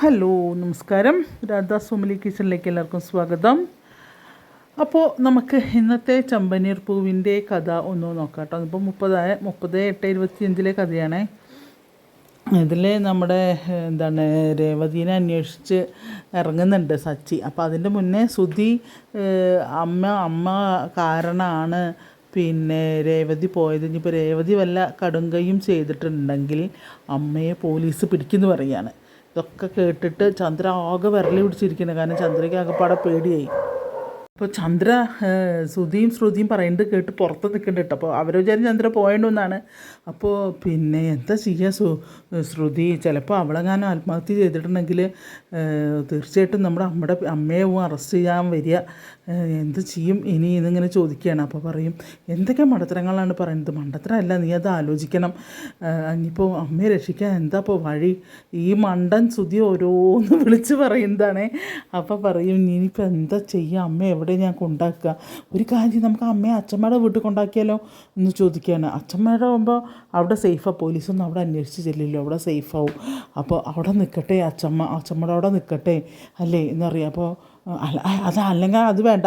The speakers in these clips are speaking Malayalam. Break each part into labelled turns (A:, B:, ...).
A: ഹലോ നമസ്കാരം. രാധാ സുമലി കിച്ചണിലേക്ക് എല്ലാവർക്കും സ്വാഗതം. അപ്പോൾ നമുക്ക് ഇന്നത്തെ ചമ്പനീർ പൂവിന്റെ കഥ ഒന്ന് നോക്കാം കേട്ടോ. ഇപ്പോൾ മുപ്പതായ മുപ്പത് എട്ട് ഇരുപത്തിയഞ്ചിലെ കഥയാണ്. ഇതിൽ നമ്മുടെ എന്താണ് രേവതീനെ അന്വേഷിച്ച് ഇറങ്ങുന്നുണ്ട് സച്ചി. അപ്പോൾ അതിന്റെ മുന്നേ സുധി അമ്മ അമ്മ കാരണമാണ് പിന്നെ രേവതി പോയത്. ഇനിയിപ്പോൾ രേവതി വല്ല കടുങ്കയും ചെയ്തിട്ടുണ്ടെങ്കിൽ അമ്മയെ പോലീസ് പിടിക്കുന്നു പറയാണ്. ഇതൊക്കെ കേട്ടിട്ട് ചന്ദ്ര ആകെ വിരളി പിടിച്ചിരിക്കുന്നത് കാരണം ചന്ദ്രയ്ക്ക് ആകെപ്പാടെ പേടിയായി. അപ്പോൾ ചന്ദ്ര ശ്രുതിയും ശ്രുതിയും പറയുന്നത് കേട്ട് പുറത്ത് നിൽക്കുന്നുണ്ട് കേട്ടോ. അപ്പോൾ അവർ വിചാരിച്ച് ചന്ദ്ര പോയതുകൊണ്ടാണ് അപ്പോൾ പിന്നെ എന്താ ചെയ്യുക സു ശ്രുതി? ചിലപ്പോൾ അവളെങ്ങാനും ആത്മഹത്യ ചെയ്തിട്ടുണ്ടെങ്കിൽ തീർച്ചയായിട്ടും നമ്മുടെ അമ്മയുടെ അമ്മയെ അറസ്റ്റ് ചെയ്യാൻ വരിക. എന്ത് ചെയ്യും? ഇനി എന്നിങ്ങനെ ചോദിക്കുകയാണ്. അപ്പോൾ പറയും എന്തൊക്കെ മണ്ടത്തരങ്ങളാണ് പറയുന്നത്? മണ്ടത്തരമല്ല നീ അത് ആലോചിക്കണം. ഇനിയിപ്പോൾ അമ്മയെ രക്ഷിക്കാൻ എന്താ ഇപ്പോൾ വഴി? ഈ മണ്ടൻ ശ്രുതി ഓരോന്ന് വിളിച്ച് പറയുന്നതാണേ. അപ്പോൾ പറയും ഇനിയിപ്പോൾ എന്താ ചെയ്യുക അമ്മ എവിടെ ഞാൻ കൊണ്ടാക്കുക. ഒരു കാര്യം നമുക്ക് അമ്മയെ അച്ഛമ്മയുടെ വീട്ടിൽ കൊണ്ടാക്കിയാലോ എന്ന് ചോദിക്കുകയാണ്. അച്ഛമ്മയുടെ ആകുമ്പോൾ അവിടെ സേഫാണ് പോലീസൊന്നും അവിടെ അന്വേഷിച്ച് ചെല്ലില്ലോ അവിടെ സേഫാവും അപ്പോൾ അവിടെ നിൽക്കട്ടെ അച്ഛമ്മ. അച്ഛമ്മയുടെ അവിടെ നിൽക്കട്ടെ അല്ലേ എന്നറിയാം. അപ്പോൾ അല്ല അത് അല്ലെങ്കിൽ അത് വേണ്ട.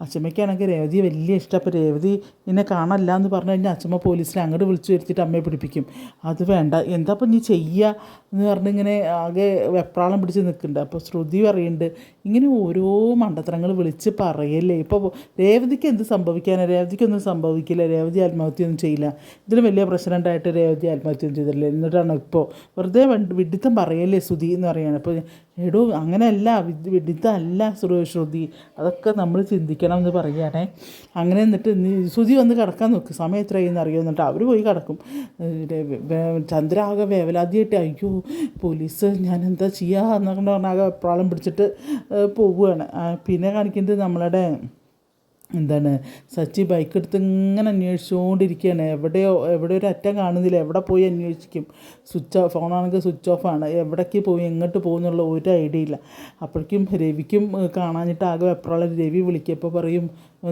A: അച്ഛമ്മയ്ക്കാണെങ്കിൽ രേവതി വലിയ ഇഷ്ടം. അപ്പോൾ രേവതി എന്നെ കാണല്ല എന്ന് പറഞ്ഞു കഴിഞ്ഞാൽ അച്ഛമ്മ പോലീസിനെ അങ്ങോട്ട് വിളിച്ചു വരുത്തിയിട്ട് അമ്മയെ പിടിപ്പിക്കും. അത് വേണ്ട. എന്താ ഇപ്പം നീ ചെയ്യുക എന്ന് പറഞ്ഞിങ്ങനെ ആകെ വെപ്രാളം പിടിച്ച് നിൽക്കുന്നുണ്ട്. അപ്പോൾ ശ്രുതി പറയുന്നുണ്ട് ഇങ്ങനെ ഓരോ മണ്ടത്തരങ്ങൾ വിളിച്ച് പറയല്ലേ? ഇപ്പോൾ രേവതിക്ക് എന്ത് സംഭവിക്കാനാണ് രേവതിക്കൊന്നും സംഭവിക്കില്ല. രേവതി ആത്മഹത്യയൊന്നും ചെയ്യില്ല. ഇതിന് വലിയ പ്രശ്നം ഉണ്ടായിട്ട് രേവതി ആത്മഹത്യയൊന്നും ചെയ്തില്ല എന്നിട്ടാണ് ഇപ്പോൾ വെറുതെ വിഡിത്തം പറയല്ലേ ശ്രുതി എന്ന് പറയുകയാണ് അപ്പോൾ എടോ അങ്ങനെയല്ല. വിഡിത്തം അല്ല ശ്രു ശ്രുതി. അതൊക്കെ നമ്മൾ ചിന്തിക്കണം എന്ന് പറയുകയാണേ. അങ്ങനെ എന്നിട്ട് ശ്രുതി വന്ന് കിടക്കാൻ നോക്ക്. സമയം എത്രയെന്ന് അറിയോ? എന്നിട്ട് അവർ പോയി കിടക്കും. ചന്ദ്രാകെ വേവലാതിയായിട്ട് അയ്യോ പോലീസ് ഞാൻ എന്താ ചെയ്യുക എന്നൊക്കെ പറഞ്ഞാൽ പ്രാളം പിടിച്ചിട്ട് പോവുകയാണ്. പിന്നെ കാണിക്കുന്നത് നമ്മളുടെ എന്താണ് സച്ചി ബൈക്ക് എടുത്ത് ഇങ്ങനെ അന്വേഷിച്ചുകൊണ്ടിരിക്കുകയാണ് എവിടെയോ എവിടെ ഒരു അറ്റം കാണുന്നില്ല. എവിടെ പോയി അന്വേഷിക്കും? സ്വിച്ച് ഓഫ് ഫോണാണെങ്കിൽ സ്വിച്ച് ഓഫ് ആണ്. എവിടേക്ക് പോയി എങ്ങോട്ട് പോകുന്നുള്ള ഒരു ഐഡിയ ഇല്ല. അപ്പോഴേക്കും രവിക്കും കാണാനിട്ട് ആകെ എപ്പോഴുള്ള രവി വിളിക്കപ്പോൾ പറയും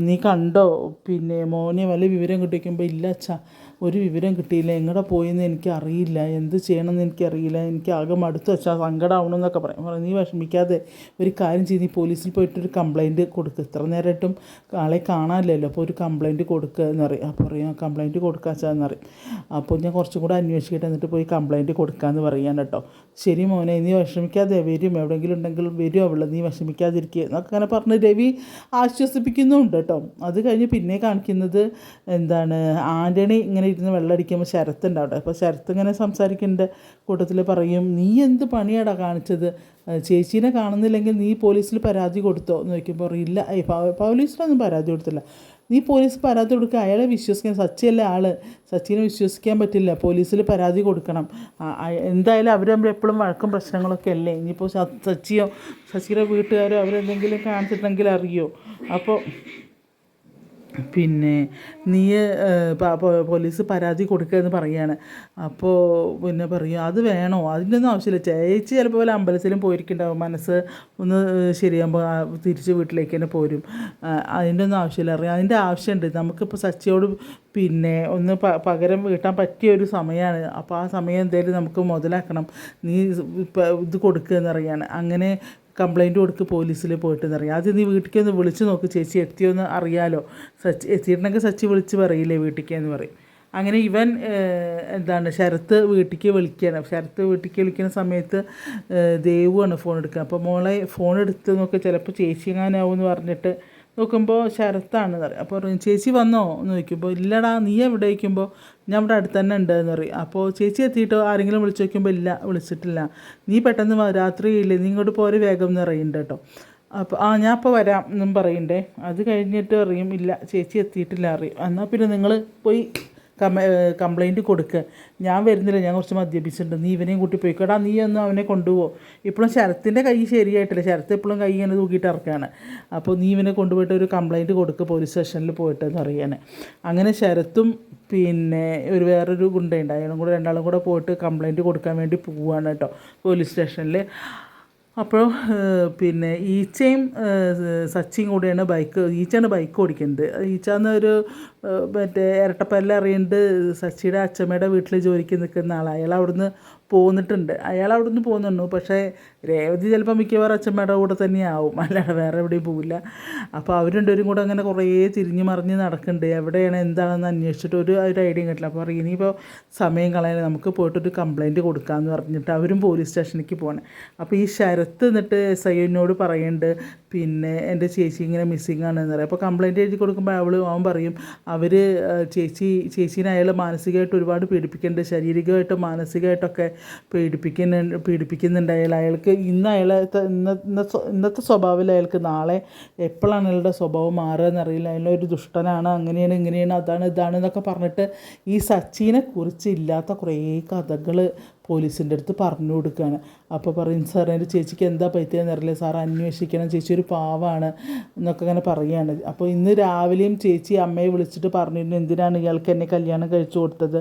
A: നീ കണ്ടോ? പിന്നെ മോനെ വല്ല വിവരം കിട്ടിക്കുമ്പോൾ ഇല്ല അച്ഛാ. ഒരു വിവരം കിട്ടിയില്ല. എങ്ങടെ പോയെന്ന് എനിക്ക് അറിയില്ല എന്ത് ചെയ്യണമെന്ന് എനിക്കറിയില്ല. എനിക്ക് ആകെ മടുത്ത്. വെച്ചാൽ സങ്കടമാവണമെന്നൊക്കെ പറയും. പറയും, നീ വിഷമിക്കാതെ ഒരു കാര്യം ചെയ്ത് നീ പോലീസിൽ പോയിട്ടൊരു കംപ്ലൈന്റ് കൊടുക്കുക ഇത്ര നേരമായിട്ടും ആളെ കാണാനില്ലല്ലോ. അപ്പോൾ ഒരു കംപ്ലൈന്റ് കൊടുക്കുക എന്ന് പറയും. അപ്പോൾ പറയും കംപ്ലൈന്റ് കൊടുക്കാച്ചാന്ന് പറയും. അപ്പോൾ ഞാൻ കുറച്ചും കൂടെ അന്വേഷിക്കട്ടെ. എന്നിട്ട് പോയി കംപ്ലൈന്റ് കൊടുക്കാമെന്ന് പറയാൻ കേട്ടോ. ശരി മോനെ നീ വിഷമിക്കാതെ വരും. എവിടെയെങ്കിലും ഉണ്ടെങ്കിൽ വരും. അവൾ നീ വിഷമിക്കാതിരിക്കുക എന്നൊക്കെ അങ്ങനെ പറഞ്ഞ് രവി ആശ്വസിപ്പിക്കുന്നുണ്ട് കേട്ടോ. അത് കഴിഞ്ഞ് പിന്നെ കാണിക്കുന്നത് എന്താണ് ആന്റണി ഇങ്ങനെ ഇരുന്ന് വെള്ളമടിക്കുമ്പോൾ ശരത്തുണ്ടാവട്ടെ. അപ്പോൾ ശരത്ത് ഇങ്ങനെ സംസാരിക്കേണ്ട. കൂട്ടത്തിൽ പറയും നീ എന്ത് പണിയാടാ കാണിച്ചത്? ചേച്ചീനെ കാണുന്നില്ലെങ്കിൽ നീ പോലീസിൽ പരാതി കൊടുത്തോ? എന്ന് ചോദിക്കുമ്പോൾ ഇല്ല പോലീസിലൊന്നും പരാതി കൊടുത്തില്ല. നീ പോലീസ് പരാതി കൊടുക്കുക അയാളെ വിശ്വസിക്കാൻ സച്ചിയല്ല ആൾ സച്ചിനെ വിശ്വസിക്കാൻ പറ്റില്ല. പോലീസിൽ പരാതി കൊടുക്കണം. എന്തായാലും അവർ തമ്മിൽ എപ്പോഴും വഴക്കും പ്രശ്നങ്ങളൊക്കെ അല്ലേ? ഇനിയിപ്പോൾ സച്ചിയോ സച്ചിയുടെ വീട്ടുകാരോ അവരെന്തെങ്കിലും കാണിച്ചിട്ടുണ്ടെങ്കിൽ അറിയോ? അപ്പോൾ പിന്നെ നീ പോലീസ് പരാതി കൊടുക്കുക എന്ന് പറയുകയാണ്. അപ്പോൾ പിന്നെ പറയും അത് വേണോ? അതിന്റെ ഒന്നും ആവശ്യമില്ല. ചേച്ചി ചിലപ്പോൾ വല്ല അമ്പലത്തിലും പോയിരിക്കുന്നുണ്ടാവും. മനസ്സ് ഒന്ന് ശരിയാകുമ്പോൾ തിരിച്ച് വീട്ടിലേക്ക് തന്നെ പോരും. അതിന്റെ ഒന്നും ആവശ്യമില്ല. അറിയാം അതിന്റെ ആവശ്യമുണ്ട്. നമുക്കിപ്പോൾ സച്ചിയോട് പിന്നെ ഒന്ന് പ പകരം വീട്ടാൻ പറ്റിയ ഒരു സമയമാണ് അപ്പോൾ ആ സമയം എന്തായാലും നമുക്ക് മുതലാക്കണം. നീ ഇത് കൊടുക്കുക എന്നറിയാണ് അങ്ങനെ കംപ്ലൈന്റ് കൊടുക്ക് പോലീസിൽ പോയിട്ട് എന്നറിയാം ആദ്യം നീ വീട്ടിലേക്ക് ഒന്ന് വിളിച്ച് നോക്ക്. ചേച്ചി എത്തിയോന്ന് അറിയാലോ. സച്ചി എത്തിയിട്ടുണ്ടെങ്കിൽ സച്ചി വിളിച്ച് പറയില്ലേ വീട്ടിലേക്ക് എന്ന് പറയും. അങ്ങനെ ഇവൻ എന്താണ് ശരത്ത് വീട്ടിലേക്ക് വിളിക്കുകയാണ് ശരത്ത് വീട്ടിലേക്ക് വിളിക്കുന്ന സമയത്ത് ദേവുവാണ് ഫോൺ എടുക്കുക അപ്പോൾ മോളെ ഫോൺ എടുത്ത് നോക്കുക ചിലപ്പോൾ ചേച്ചി എങ്ങാനാവും എന്ന് പറഞ്ഞിട്ട് നോക്കുമ്പോൾ ശരത്താണ് പറയും. അപ്പോൾ പറയും ചേച്ചി വന്നോ? എന്ന് ചോദിക്കുമ്പോൾ ഇല്ലടാ നീ എവിടെ? ചോദിക്കുമ്പോൾ ഞാൻ ഇവിടെ അടുത്ത് തന്നെ ഉണ്ട് എന്ന് പറയും. അപ്പോൾ ചേച്ചി എത്തിയിട്ടോ? ആരെങ്കിലും വിളിച്ച് നോക്കുമ്പോൾ ഇല്ല വിളിച്ചിട്ടില്ല. നീ പെട്ടെന്ന് രാത്രി രാത്രിയില്ലേ നീ ഇങ്ങോട്ട് പോരെ വേഗം എന്ന് പറയുന്നുണ്ട് കേട്ടോ. അപ്പോൾ ആ ഞാൻ ഇപ്പോൾ വരാം എന്നും പറയണ്ടേ. അത് കഴിഞ്ഞിട്ട് അറിയും ഇല്ല ചേച്ചി എത്തിയിട്ടില്ല അറിയും എന്നാൽ പിന്നെ നിങ്ങൾ പോയി കമ കംപ്ലൈന്റ് കൊടുക്കുക ഞാൻ വരുന്നില്ല ഞാൻ കുറച്ച് മദ്യപിച്ചിട്ടുണ്ട്. നീ ഇവനെയും കൂട്ടി പോയിക്കോടാ നീ ഒന്ന് അവനെ കൊണ്ടുപോകും ഇപ്പോഴും ശരത്തിന്റെ കൈ ശരിയായിട്ടില്ല. ശരത്ത് എപ്പോഴും കൈ ഇങ്ങനെ തൂക്കിയിട്ട് ഇറക്കുകയാണ് അപ്പോൾ നീ ഇവനെ കൊണ്ടുപോയിട്ട് ഒരു കംപ്ലൈന്റ് കൊടുക്കുക പോലീസ് സ്റ്റേഷനിൽ പോയിട്ടെന്ന് അറിയാൻ അങ്ങനെ ശരത്തും പിന്നെ ഒരു വേറൊരു ഗുണ്ടയുണ്ട്. അയാളും കൂടെ രണ്ടാളും കൂടെ പോയിട്ട് കംപ്ലൈന്റ് കൊടുക്കാൻ വേണ്ടി പോവുകയാണ് കേട്ടോ പോലീസ് സ്റ്റേഷനിൽ അപ്പോൾ പിന്നെ ഈച്ചയും സച്ചിയും കൂടെയാണ് ബൈക്ക് ഈച്ചയാണ് ബൈക്ക് ഓടിക്കുന്നത്. ഈച്ച ഏഹ് മറ്റേ ഇരട്ടപ്പല്ല അറിയുന്നത് സച്ചിയുടെ അച്ഛമ്മയുടെ വീട്ടിൽ ജോലിക്ക് നിൽക്കുന്ന ആളാണ് അയാൾ അവിടുന്ന് പോന്നിട്ടുണ്ട്. അയാൾ അവിടുന്ന് പോകുന്നുണ്ടു പക്ഷേ രേവതി ചിലപ്പോൾ മിക്കവാറും അച്ഛമ്മയുടെ കൂടെ തന്നെയാവും അല്ലാതെ വേറെ എവിടെയും പോവില്ല. അപ്പോൾ അവർ രണ്ടുപേരും കൂടെ അങ്ങനെ കുറേ തിരിഞ്ഞ് മറിഞ്ഞ് നടക്കുന്നുണ്ട്. എവിടെയാണ് എന്താണെന്ന് അന്വേഷിച്ചിട്ട് ഒരു ഒരു ഐഡിയ കിട്ടില്ല. അപ്പോൾ പറയും ഇനിയിപ്പോൾ സമയം കളയാൻ നമുക്ക് പോയിട്ടൊരു കംപ്ലയിന്റ് കൊടുക്കാമെന്ന് പറഞ്ഞിട്ട് അവരും പോലീസ് സ്റ്റേഷനിലേക്ക് പോകണം അപ്പോൾ ഈ ശരത്ത് എന്നിട്ട് എസ് ഐ എന്നോട് പറയുന്നുണ്ട് പിന്നെ എന്റെ ചേച്ചി ഇങ്ങനെ മിസ്സിങ് ആണെന്ന് പറയാം. അപ്പോൾ കംപ്ലയിന്റ് എഴുതി കൊടുക്കുമ്പോൾ അവൾ അവൻ പറയും അവർ ചേച്ചി ചേച്ചീനെ അയാൾ മാനസികമായിട്ട് ഒരുപാട് പീഡിപ്പിക്കുന്നുണ്ട് ശാരീരികമായിട്ടും മാനസികമായിട്ടൊക്കെ പീഡിപ്പിക്കുന്നുണ്ട് പീഡിപ്പിക്കുന്നുണ്ട് അയാൾ അയാൾക്ക് ഇന്ന് അയാളെ ഇന്നത്തെ സ്വഭാവത്തിൽ അയാൾക്ക് നാളെ എപ്പോഴാണ് അയാളുടെ സ്വഭാവം മാറുക എന്നറിയില്ല. അയാളൊരു ദുഷ്ടനാണ് അങ്ങനെയാണ് ഇങ്ങനെയാണ് അതാണ് ഇതാണ് എന്നൊക്കെ പറഞ്ഞിട്ട് ഈ സച്ചിനെ കുറിച്ച് ഇല്ലാത്ത കുറേ കഥകൾ പോലീസിന്റെ അടുത്ത് പറഞ്ഞു കൊടുക്കുകയാണ്. അപ്പോൾ പറയും സാർ എന്റെ ചേച്ചിക്ക് എന്താ പറ്റിയെന്ന് അറിയില്ല. സാർ അന്വേഷിക്കണം. ചേച്ചി ഒരു പാവാണ് എന്നൊക്കെ അങ്ങനെ പറയുകയാണ്. അപ്പോൾ ഇന്ന് രാവിലെയും ചേച്ചി അമ്മയെ വിളിച്ചിട്ട് പറഞ്ഞിരുന്നു എന്തിനാണ് ഇയാൾക്ക് എന്നെ കല്യാണം കഴിച്ചു കൊടുത്തത്?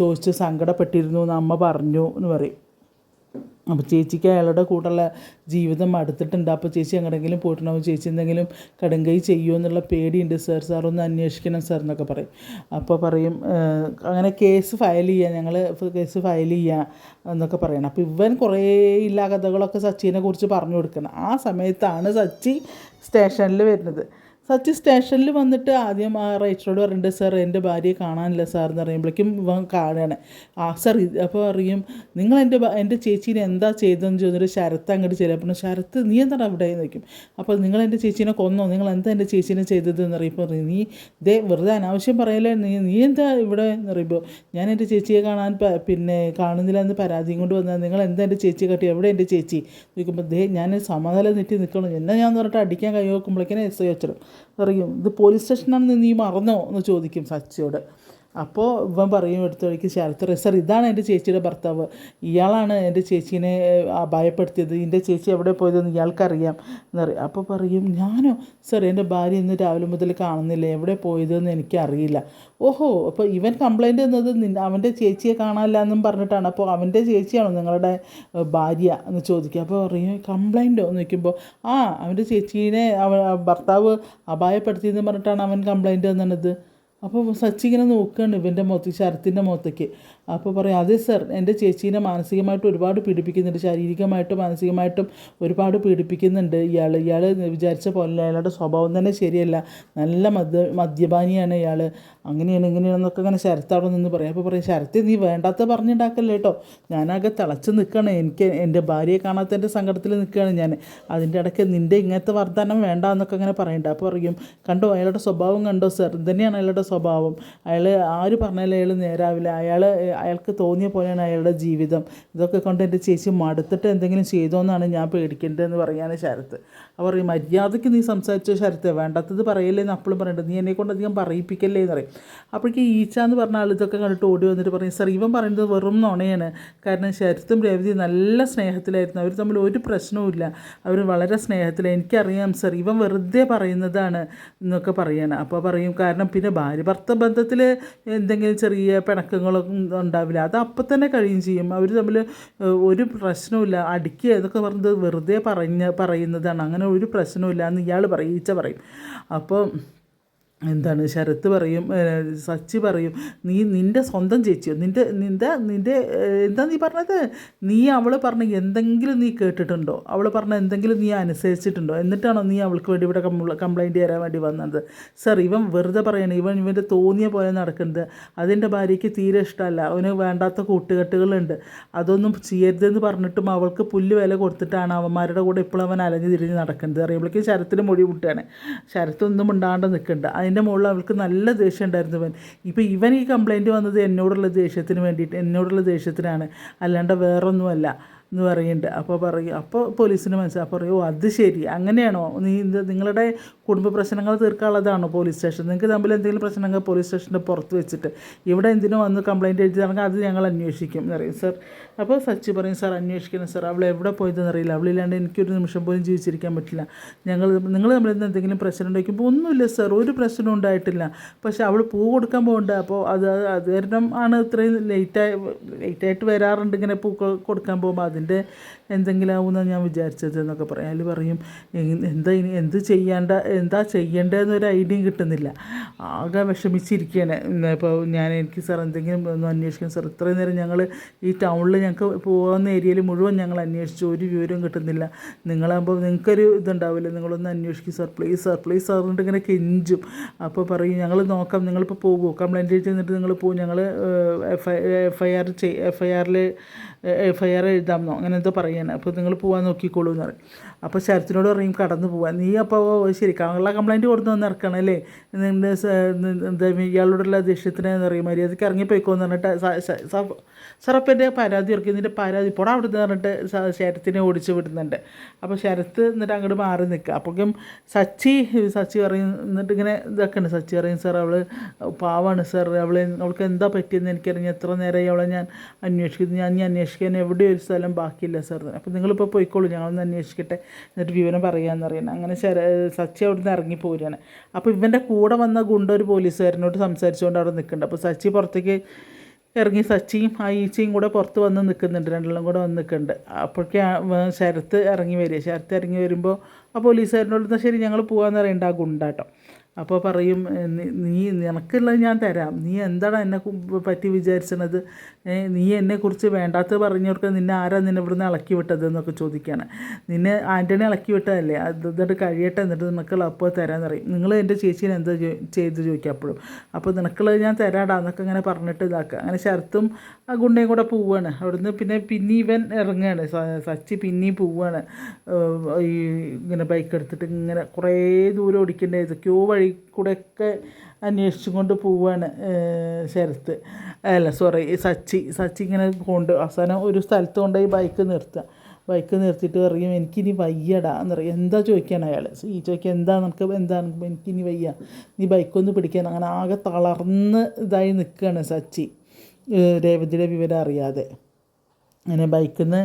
A: ചോദിച്ച് സങ്കടപ്പെട്ടിരുന്നു എന്ന് അമ്മ പറഞ്ഞു എന്ന് പറയും. അപ്പോൾ ചേച്ചിക്ക് അയാളുടെ കൂടെയുള്ള ജീവിതം അടുത്തിട്ടുണ്ട്. അപ്പോൾ ചേച്ചി എങ്ങടെങ്കിലും പോയിട്ടുണ്ടാവും ചേച്ചി എന്തെങ്കിലും കടുങ്കൈ ചെയ്യുമോ എന്നുള്ള പേടിയുണ്ട്. സാർ സാർ ഒന്ന് അന്വേഷിക്കണം സാർ എന്നൊക്കെ പറയും. അപ്പോൾ പറയും അങ്ങനെ കേസ് ഫയൽ ചെയ്യാം ഞങ്ങൾ കേസ് ഫയൽ ചെയ്യാം എന്നൊക്കെ പറയണം. അപ്പോൾ ഇവൻ കുറേ ഇല്ലാ കഥകളൊക്കെ സച്ചിനെ കുറിച്ച് പറഞ്ഞു കൊടുക്കണം. ആ സമയത്താണ് സച്ചി സ്റ്റേഷനിൽ വരുന്നത്. സച്ചി സ്റ്റേഷനിൽ വന്നിട്ട് ആദ്യം ആ റൈറ്ററോട് പറയുന്നുണ്ട് സാർ എന്റെ ഭാര്യയെ കാണാനില്ല സാർ എന്ന് പറയുമ്പോഴേക്കും ഇവൻ കാണുകയാണ് ആ സാർ അപ്പോൾ പറയും നിങ്ങൾ എന്റെ എന്റെ ചേച്ചീനെ എന്താ ചെയ്തതെന്ന് ചോദിച്ചിട്ട് ശരത്ത് അങ്ങോട്ട് ചെല്ലപ്പോൾ ശരത്ത് നീ എന്താണ് അവിടെ? നിൽക്കും അപ്പോൾ നിങ്ങൾ എന്റെ ചേച്ചീനെ കൊന്നോ? നിങ്ങൾ എന്താ എന്റെ ചേച്ചീനെ ചെയ്തത്? എന്ന് പറയുമ്പോൾ പറയും നീ ഇതേ വെറുതെ അനാവശ്യം പറയല്ലേ നീ നീ എന്താ ഇവിടെ? എന്ന് പറയുമ്പോൾ ഞാൻ എന്റെ ചേച്ചിയെ കാണാൻ പിന്നെ കാണുന്നില്ല എന്ന് പരാതിയും കൊണ്ട് വന്നാൽ നിങ്ങൾ എന്താ എന്റെ ചേച്ചി കട്ടി? എവിടെ എന്റെ ചേച്ചി? ചോദിക്കുമ്പോൾ ദേ ഞാൻ സമാധാനം നെറ്റി നിൽക്കണം. എന്നാ ഞാൻ പറഞ്ഞിട്ട് അടിക്കാൻ കൈ നോക്കുമ്പോഴേക്കിനെ എസ് ഐ വെച്ചിടും. പറയും ഇത് പോലീസ് സ്റ്റേഷനാണെന്ന് നീ മറന്നോ എന്ന് ചോദിക്കും സച്ചിയോട്. അപ്പോൾ ഇവൻ പറയും എടുത്ത വഴിക്ക് ശരത്ത് സാർ ഇതാണ് എന്റെ ചേച്ചിയുടെ ഭർത്താവ്. ഇയാളാണ് എന്റെ ചേച്ചീനെ ഭയപ്പെടുത്തിയത് എന്റെ ചേച്ചി എവിടെ പോയതെന്ന് ഇയാൾക്കറിയാം എന്നറിയാം അപ്പോൾ പറയും ഞാനോ? സർ എന്റെ ഭാര്യ ഇന്ന് രാവിലെ മുതൽ കാണുന്നില്ല? എവിടെ പോയതെന്ന് എനിക്കറിയില്ല. ഓഹോ അപ്പോൾ ഇവൻ കംപ്ലൈന്റ് എന്നത് അവന്റെ ചേച്ചിയെ കാണാനില്ല എന്നും പറഞ്ഞിട്ടാണ്. അപ്പോൾ അവന്റെ ചേച്ചിയാണോ നിങ്ങളുടെ ഭാര്യ എന്ന് ചോദിക്കുക. അപ്പോൾ പറയും കംപ്ലൈന്റോ എന്ന് ചോദിക്കുമ്പോൾ ആ അവന്റെ ചേച്ചീനെ അവ ഭർത്താവ് അപായപ്പെടുത്തിയെന്ന് പറഞ്ഞിട്ടാണ് അവൻ കംപ്ലൈന്റ് തന്നത്. അപ്പോൾ സച്ചി ഇങ്ങനെ നോക്കുകയാണ് ഇവന്റെ മുഖത്ത് ശരത്തിന്റെ മുഖത്തേക്ക്. അപ്പോൾ പറയും അതെ സർ എന്റെ ചേച്ചീനെ മാനസികമായിട്ട് ഒരുപാട് പീഡിപ്പിക്കുന്നുണ്ട്. ശാരീരികമായിട്ടും മാനസികമായിട്ടും ഒരുപാട് പീഡിപ്പിക്കുന്നുണ്ട് ഇയാൾ ഇയാൾ വിചാരിച്ച പോലെ അയാളുടെ സ്വഭാവം തന്നെ ശരിയല്ല. നല്ല മദ്യ മദ്യപാനിയാണ് ഇയാൾ അങ്ങനെയാണ് ഇങ്ങനെയാണെന്നൊക്കെ അങ്ങനെ ശരത്ത് അവിടെ നിന്ന് പറയും. അപ്പോൾ പറയും ശരത്ത് നീ വേണ്ടാത്ത പറഞ്ഞുണ്ടാക്കല്ലേ കേട്ടോ ഞാനാകെ തിളച്ച് നിൽക്കുകയാണ് എനിക്ക് എന്റെ ഭാര്യയെ കാണാത്തതിന്റെ സങ്കടത്തിൽ നിൽക്കുകയാണ് ഞാൻ. അതിന്റെ ഇടയ്ക്ക് നിന്റെ ഇങ്ങനത്തെ വർദ്ധനം വേണ്ട എന്നൊക്കെ അങ്ങനെ പറയണ്ട. അപ്പോൾ പറയും കണ്ടോ അയാളുടെ സ്വഭാവം കണ്ടോ? സർ ഇതന്നെയാണ് അയാളുടെ സ്വഭാവം. അയാൾ ആര് പറഞ്ഞാലും അയാൾ നേരാവില്ല. അയാൾ അയാൾക്ക് തോന്നിയ പോലെയാണ് അയാളുടെ ജീവിതം. ഇതൊക്കെ കൊണ്ട് എന്റെ ചേച്ചി മടുത്തിട്ട് എന്തെങ്കിലും ചെയ്തോ എന്നാണ് ഞാൻ പേടിക്കേണ്ടതെന്ന് പറയാണ് ശരത്ത്. അപ്പോൾ പറയും മര്യാദയ്ക്ക് നീ സംസാരിച്ചോ ശരത്ത്? വേണ്ടാത്തത് പറയല്ലേ എന്ന് അപ്പോഴും പറയുന്നുണ്ട് നീ എന്നെ കൊണ്ട് അധികം പറയിപ്പിക്കല്ലേ എന്ന് പറയും. അപ്പോഴേക്ക് ഈച്ച എന്ന് പറഞ്ഞ ഇതൊക്കെ കണ്ടിട്ട് ഓടി വന്നിട്ട് പറയും സാർ ഇവൻ പറയുന്നത് വെറും നുണയാണ്. കാരണം ശരത്തും രേവതി നല്ല സ്നേഹത്തിലായിരുന്നു. അവർ തമ്മിൽ ഒരു പ്രശ്നവുമില്ല അവർ വളരെ സ്നേഹത്തിൽ എനിക്കറിയാം സർ ഇവൻ വെറുതെ പറയുന്നതാണ് എന്നൊക്കെ പറയാണ്. അപ്പോൾ പറയും കാരണം പിന്നെ ഭാര്യ ഭർത്ത ബന്ധത്തിൽ എന്തെങ്കിലും ചെറിയ പിണക്കങ്ങളൊന്നും ഉണ്ടാവില്ല. അത് അപ്പം തന്നെ കഴിയും ചെയ്യും. അവർ തമ്മിൽ ഒരു പ്രശ്നവുമില്ല അടിക്കുക എന്നൊക്കെ പറഞ്ഞത് വെറുതെ പറഞ്ഞ് പറയുന്നതാണ്. അങ്ങനെ ഒരു പ്രശ്നവുമില്ല എന്ന് ഇയാൾ പറയും ഈച്ച പറയും. അപ്പോൾ എന്താണ്? ശരത്ത് പറയും സച്ചി പറയും നീ നിന്റെ സ്വന്തം ചേച്ചിയോ? നിന്റെ നിന്റെ നിന്റെ എന്താ നീ പറഞ്ഞത്? നീ അവൾ പറഞ്ഞ എന്തെങ്കിലും നീ കേട്ടിട്ടുണ്ടോ? അവൾ പറഞ്ഞ എന്തെങ്കിലും നീ അനുസരിച്ചിട്ടുണ്ടോ? എന്നിട്ടാണോ നീ അവൾക്ക് വേണ്ടി ഇവിടെ കംപ്ലൈന്റ് തരാൻ വേണ്ടി വന്നത്? സർ ഇവൻ വെറുതെ പറയണം. ഇവൻ ഇവന്റെ തോന്നിയ പോലെ നടക്കുന്നത് അതിന്റെ ഭാര്യയ്ക്ക് തീരെ ഇഷ്ടമല്ല. അവന് വേണ്ടാത്ത കൂട്ടുകെട്ടുകളുണ്ട്. അതൊന്നും ചെയ്യരുതെന്ന് പറഞ്ഞിട്ടും അവൾക്ക് പുല്ല് വില കൊടുത്തിട്ടാണ് അവന്മാരുടെ കൂടെ ഇപ്പോഴും അവൻ അലഞ്ഞു തിരിഞ്ഞ് നടക്കുന്നത്. അറിയുമ്പോഴേക്കും ശരത്തിന് മൊഴി വിട്ടുകയാണ് ശരത്തൊന്നും ഉണ്ടാണ്ട് നിൽക്കുന്നുണ്ട്. അതിന്റെ മുകളിൽ അവൾക്ക് നല്ല ദേഷ്യം ഉണ്ടായിരുന്നു ഇവൻ. ഇപ്പോൾ ഇവൻ ഈ കംപ്ലൈന്റ് വന്നത് എന്നോടുള്ള ദേഷ്യത്തിന് വേണ്ടിയിട്ട് എന്നോടുള്ള ദേഷ്യത്തിനാണ്. അല്ലാണ്ട് വേറൊന്നുമല്ല. എന്ന് പറയുന്നുണ്ട്. അപ്പോൾ പറയും അപ്പോൾ പോലീസിന് മനസ്സിലായി അപ്പോൾ പറയും ഓ അത് ശരി. അങ്ങനെയാണോ? നീ ഇത് നിങ്ങളുടെ കുടുംബ പ്രശ്നങ്ങൾ തീർക്കാനുള്ളതാണോ പോലീസ് സ്റ്റേഷൻ? നിങ്ങൾക്ക് തമ്മിൽ എന്തെങ്കിലും പ്രശ്നങ്ങൾ പോലീസ് സ്റ്റേഷന്റെ പുറത്ത് വെച്ചിട്ട് ഇവിടെ എന്തിനു വന്ന് കംപ്ലയിന്റ് എഴുതി ഇറങ്ങാൻ അത് ഞങ്ങൾ അന്വേഷിക്കും എന്ന് പറയും സർ. അപ്പോൾ സച്ചി പറയും സാർ അന്വേഷിക്കണം സാർ. അവൾ എവിടെ പോയതെന്ന് അറിയില്ല. അവളില്ലാണ്ട് എനിക്കൊരു നിമിഷം പോലും ജീവിച്ചിരിക്കാൻ പറ്റില്ല. ഞങ്ങൾ നിങ്ങൾ തമ്മിൽ എന്തെങ്കിലും പ്രശ്നം ഉണ്ടായിരിക്കുമ്പോൾ ഒന്നുമില്ല സാർ. ഒരു പ്രശ്നവും ഉണ്ടായിട്ടില്ല. പക്ഷെ അവൾ പൂ കൊടുക്കാൻ പോകണ്ട അപ്പോൾ അത് അത് കാരണം ആണ് ഇത്രയും ലേറ്റായി ലേറ്റായിട്ട് വരാറുണ്ട് ഇങ്ങനെ പൂ കൊടുക്കാൻ പോകുമ്പോൾ അതിന്റെ എന്തെങ്കിലും ആവുമെന്നാണ് ഞാൻ വിചാരിച്ചത് എന്നൊക്കെ പറയും. അതിൽ പറയും എന്താ ഇനി എന്ത് ചെയ്യേണ്ട എന്താ ചെയ്യേണ്ടതെന്നൊരു ഐഡിയയും കിട്ടുന്നില്ല. ആകെ വിഷമിച്ചിരിക്കുകയാണ് ഇപ്പോൾ ഞാൻ എനിക്ക് സാർ എന്തെങ്കിലും ഒന്ന് അന്വേഷിക്കണം. സാർ ഇത്രയും നേരം ഞങ്ങൾ ഈ ടൗണിൽ ഞങ്ങൾക്ക് പോകുന്ന ഏരിയയിൽ മുഴുവൻ ഞങ്ങൾ അന്വേഷിച്ചു. ഒരു വിവരവും കിട്ടുന്നില്ല. നിങ്ങളാകുമ്പോൾ നിങ്ങൾക്കൊരു ഇതുണ്ടാവില്ല. നിങ്ങളൊന്ന് അന്വേഷിക്കും sir. Please sir please sir എന്നിട്ട് ഇങ്ങനെ കെഞ്ചും. അപ്പോൾ പറയും ഞങ്ങൾ നോക്കാം. നിങ്ങളിപ്പോൾ പോകുമോ കംപ്ലയിന്റ് ചെയ്തിട്ട് നിങ്ങൾ പോകും ഞങ്ങൾ F I F I R ചെയ് എഫ് ഐ ആറിൽ എഫ് ഐ ആർ എഴുതാമെന്നോ? അങ്ങനെ എന്തോ പറയാണ്. അപ്പോൾ നിങ്ങൾ പോകാൻ നോക്കിക്കോളൂ എന്ന് പറയും. അപ്പോൾ ശരത്തിനോട് പറയും കടന്നു പോകാൻ നീ അപ്പോൾ ശരി കാണുള്ള കംപ്ലയിന്റ് കൊടുത്ത് വന്ന് ഇറക്കണം അല്ലേ? നിന്റെ സ- നി- എന്താ ഇയാളോടുള്ള ദേഷ്യത്തിന് എന്ന് പറയും മര്യാദയ്ക്ക് ഇറങ്ങിപ്പോയിക്കോന്ന് പറഞ്ഞിട്ട് സ- സ- സ- സാർ എന്റെ പരാതി ഇറക്കി. പരാതി പോടാ അവിടെ നിന്ന് പറഞ്ഞിട്ട് ശരത്തിനെ ഓടിച്ച് വിടുന്നുണ്ട്. അപ്പോൾ ശരത്ത് എന്നിട്ട് അങ്ങോട്ട് മാറി നിൽക്കുക. അപ്പോഴേക്കും സച്ചി സച്ചി പറയും എന്നിട്ട് ഇങ്ങനെ ഇതൊക്കെയുണ്ട് സച്ചി പറയും സാർ അവൾ പാവാണ്. സാർ അവൾ അവൾക്ക് എന്താ പറ്റിയെന്ന് എനിക്കറിഞ്ഞ എത്ര നേരമായി അവളെ ഞാൻ അന്വേഷിക്കുന്നു. ഞാൻ ഇനി അന്വേഷിക്കാൻ എവിടെ ഒരു സ്ഥലം ബാക്കിയില്ല സർ. അപ്പോൾ നിങ്ങളിപ്പോൾ പോയിക്കോളൂ ഞങ്ങളൊന്ന് അന്വേഷിക്കട്ടെ. എന്നിട്ട് വിവരം പറയാമെന്ന് അറിയണം അങ്ങനെ ശര സച്ചി അവിടെ നിന്ന് ഇറങ്ങി പോരുകയാണ് അപ്പോൾ ഇവന്റെ കൂടെ വന്ന ഗുണ്ട ഒരു പോലീസുകാരനോട് സംസാരിച്ചുകൊണ്ട് അവിടെ നിൽക്കുന്നുണ്ട്. അപ്പോൾ സച്ചി പുറത്തേക്ക് ഇറങ്ങി സച്ചിയും ആ ഈച്ചയും കൂടെ പുറത്ത് വന്ന് നിൽക്കുന്നുണ്ട്. രണ്ടെണ്ണം കൂടെ വന്ന് നിൽക്കുന്നുണ്ട്. അപ്പോഴേക്ക് ശരത്ത് ഇറങ്ങി വരിക. ശരത്ത് ഇറങ്ങി വരുമ്പോൾ ആ പോലീസുകാരനോട് "എന്നാ ശരി ഞങ്ങൾ പോകാമെന്ന് പറയണ്ട ആ ഗുണ്ടാട്ടോ അപ്പോൾ പറയും നീ- നിനക്കുള്ളത് ഞാൻ തരാം. നീ എന്താണ് എന്നെ പറ്റി വിചാരിച്ചത് നീ എന്നെക്കുറിച്ച് വേണ്ടാത്ത പറഞ്ഞവർക്ക് നിന്നെ ആരാ നിന്നെ ഇവിടുന്ന് ഇളക്കി വിട്ടത്? എന്നൊക്കെ ചോദിക്കുകയാണ് നിന്നെ ആന്റണി ഇളക്കി വിട്ടതല്ലേ? അത് എന്നിട്ട് കഴിയട്ടെ എന്നിട്ട് നിനക്കുള്ള അപ്പോൾ തരാമെന്ന് പറയും. നിങ്ങൾ എന്റെ ചേച്ചീനെ എന്താ ചെയ്ത് ചോദിക്കുക അപ്പോഴും. അപ്പോൾ നിനക്കുള്ളത് ഞാൻ തരാടാ എന്നൊക്കെ ഇങ്ങനെ പറഞ്ഞിട്ട് ഇതാക്കുക. അങ്ങനെ ശരത്തും ആ ഗുണ്ടയും കൂടെ പോവുകയാണ് അവിടുന്ന് പിന്നെ പിന്നെ ഇവൻ ഇറങ്ങുകയാണ് സച്ചി പിന്നെയും പോവുകയാണ് ഈ ഇങ്ങനെ ബൈക്ക് എടുത്തിട്ട് ഇങ്ങനെ കുറേ ദൂരം ഓടിക്കേണ്ട ഏതൊക്കെയോ വഴി കൂടെയൊക്കെ അന്വേഷിച്ചും കൊണ്ട് പോവുകയാണ് ശരത്ത് അല്ല സോറി സച്ചി. സച്ചി ഇങ്ങനെ കൊണ്ട് അവസാനം ഒരു സ്ഥലത്ത് കൊണ്ടുപോയി ബൈക്ക് നിർത്തുക. ബൈക്ക് നിർത്തിയിട്ട് പറയും എനിക്കിനി വയ്യടാ എന്ന് പറയും എന്താ ചോദിക്കാൻ അയാൾ ഈ ചോദിക്കുക എന്താ? നമുക്ക് എന്താണ്? എനിക്കിനി വയ്യ. നീ ബൈക്കൊന്ന് പിടിക്കാൻ. അങ്ങനെ ആകെ തളർന്ന് ഇതായി നിൽക്കുകയാണ് സച്ചി. രേവതിയുടെ വിവരം അറിയാതെ. അങ്ങനെ ബൈക്കിൽ നിന്ന്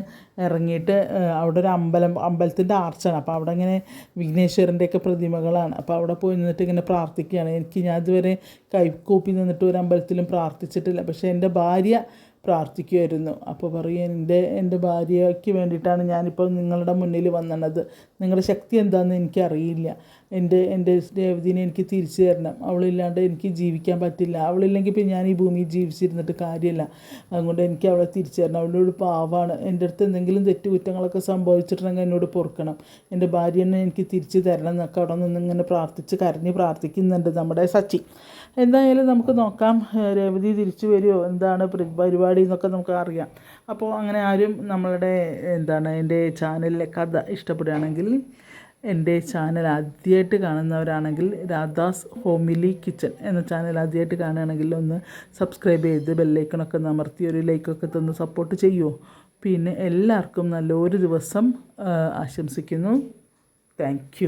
A: ഇറങ്ങിയിട്ട് അവിടെ ഒരു അമ്പലം അമ്പലത്തിന്റെ ആർച്ചാണ്. അപ്പോൾ അവിടെ ഇങ്ങനെ വിഘ്നേശ്വരന്റെയൊക്കെ പ്രതിമകളാണ്. അപ്പോൾ അവിടെ പോയി നിന്നിട്ട് ഇങ്ങനെ പ്രാർത്ഥിക്കുകയാണ്. എനിക്ക് ഞാൻ ഇതുവരെ കൈക്കൂപ്പി നിന്നിട്ട് ഒരു അമ്പലത്തിലും പ്രാർത്ഥിച്ചിട്ടില്ല. പക്ഷേ എന്റെ ഭാര്യ പ്രാർത്ഥിക്കുമായിരുന്നു അപ്പോൾ പറയും എന്റെ എന്റെ ഭാര്യയ്ക്ക് വേണ്ടിയിട്ടാണ് ഞാനിപ്പോൾ നിങ്ങളുടെ മുന്നിൽ വന്നത്. നിങ്ങളുടെ ശക്തി എന്താണെന്ന് എനിക്കറിയില്ല. എന്റെ എന്റെ ദേവതീനെ എനിക്ക് തിരിച്ചു തരണം. അവളില്ലാണ്ട് എനിക്ക് ജീവിക്കാൻ പറ്റില്ല. അവളില്ലെങ്കിൽ പിന്നെ ഞാൻ ഈ ഭൂമിയിൽ ജീവിച്ചിരുന്നിട്ട് കാര്യമില്ല. അതുകൊണ്ട് എനിക്ക് അവളെ തിരിച്ചു തരണം. അവളോട് പാവാണ്. എന്റെ അടുത്ത് എന്തെങ്കിലും തെറ്റുകുറ്റങ്ങളൊക്കെ സംഭവിച്ചിട്ടുണ്ടെങ്കിൽ എന്നോട് പൊറുക്കണം. എന്റെ ഭാര്യനെ എനിക്ക് തിരിച്ചു തരണം എന്നൊക്കെ അവിടെ നിന്ന് ഇങ്ങനെ പ്രാർത്ഥിച്ച് കരഞ്ഞ് പ്രാർത്ഥിക്കുന്നുണ്ട് നമ്മുടെ സച്ചി. എന്തായാലും നമുക്ക് നോക്കാം രേവതി തിരിച്ചു വരുമോ എന്താണ് പരി- പരിപാടി എന്നൊക്കെ നമുക്ക് അറിയാം. അപ്പോൾ അങ്ങനെ ആരും നമ്മളുടെ എന്താണ് എന്റെ ചാനലിലെ കഥ ഇഷ്ടപ്പെടുകയാണെങ്കിൽ എന്റെ ചാനൽ ആദ്യമായിട്ട് കാണുന്നവരാണെങ്കിൽ രാധാസ് ഹോമിലി കിച്ചൺ എന്ന ചാനൽ ആദ്യമായിട്ട് കാണുകയാണെങ്കിൽ ഒന്ന് സബ്സ്ക്രൈബ് ചെയ്ത് ബെല്ലൈക്കണൊക്കെ അമർത്തി ഒരു ലൈക്കൊക്കെ തന്ന് സപ്പോർട്ട് ചെയ്യുമോ പിന്നെ എല്ലാവർക്കും നല്ലൊരു ദിവസം ആശംസിക്കുന്നു. താങ്ക്